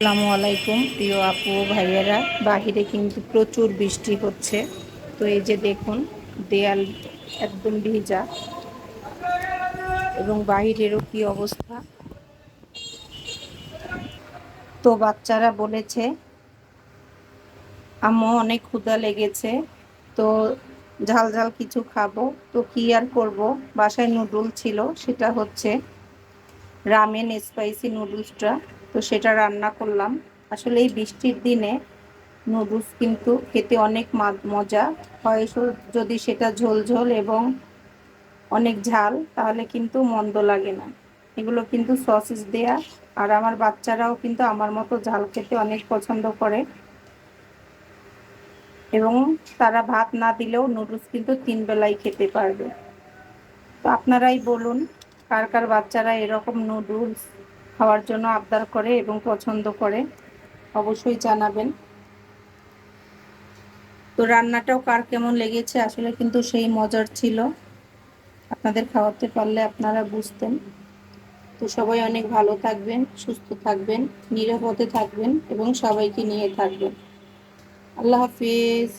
আসসালামু আলাইকুম, প্রিয় আপু ভাইয়েরা। বাহিরে কিন্তু প্রচুর বৃষ্টি হচ্ছে। তো এই যে দেখুন, দেয়াল একদম ভিজা। এবং বাহিরেরও কি অবস্থা? তো বাচ্চারা বলেছে, আম্মু, অনেক ক্ষুধা লেগেছে। তো ঝাল ঝাল কিছু খাব। তো কি আর করব? বাসায় নুডল ছিল, সেটা হচ্ছে রামেন স্পাইসি নুডলসটা। তো সেটা রান্না করলাম। আসলে এই বৃষ্টির দিনে নুডলস কিন্তু খেতে অনেক মজা। হয় যদি সেটা ঝোল ঝোল এবং অনেক ঝাল, তাহলে কিন্তু মন্দ লাগে না। এগুলো কিন্তু সসেস দেয়া। আর আমার বাচ্চারাও কিন্তু আমার মতো ঝাল খেতে অনেক পছন্দ করে। এবং তারা ভাত না দিলেও নুডলস কিন্তু তিন বেলাই খেতে পারবে। তো আপনারাই বলুন, কার কার বাচ্চারা এরকম নুডলস খাওয়ার জন্য আবদার করে এবং পছন্দ করে, অবশ্যই জানাবেন। তো রান্নাটাও কার কেমন লেগেছে? আসলে কিন্তু সেই মজার ছিল। আপনাদের খাওয়াতে পারলে আপনারা বুঝতেন। তো সবাই অনেক ভালো থাকবেন, সুস্থ থাকবেন, নিরাপদে থাকবেন এবং সবাইকে নিয়ে থাকবেন। আল্লাহ হাফিজ।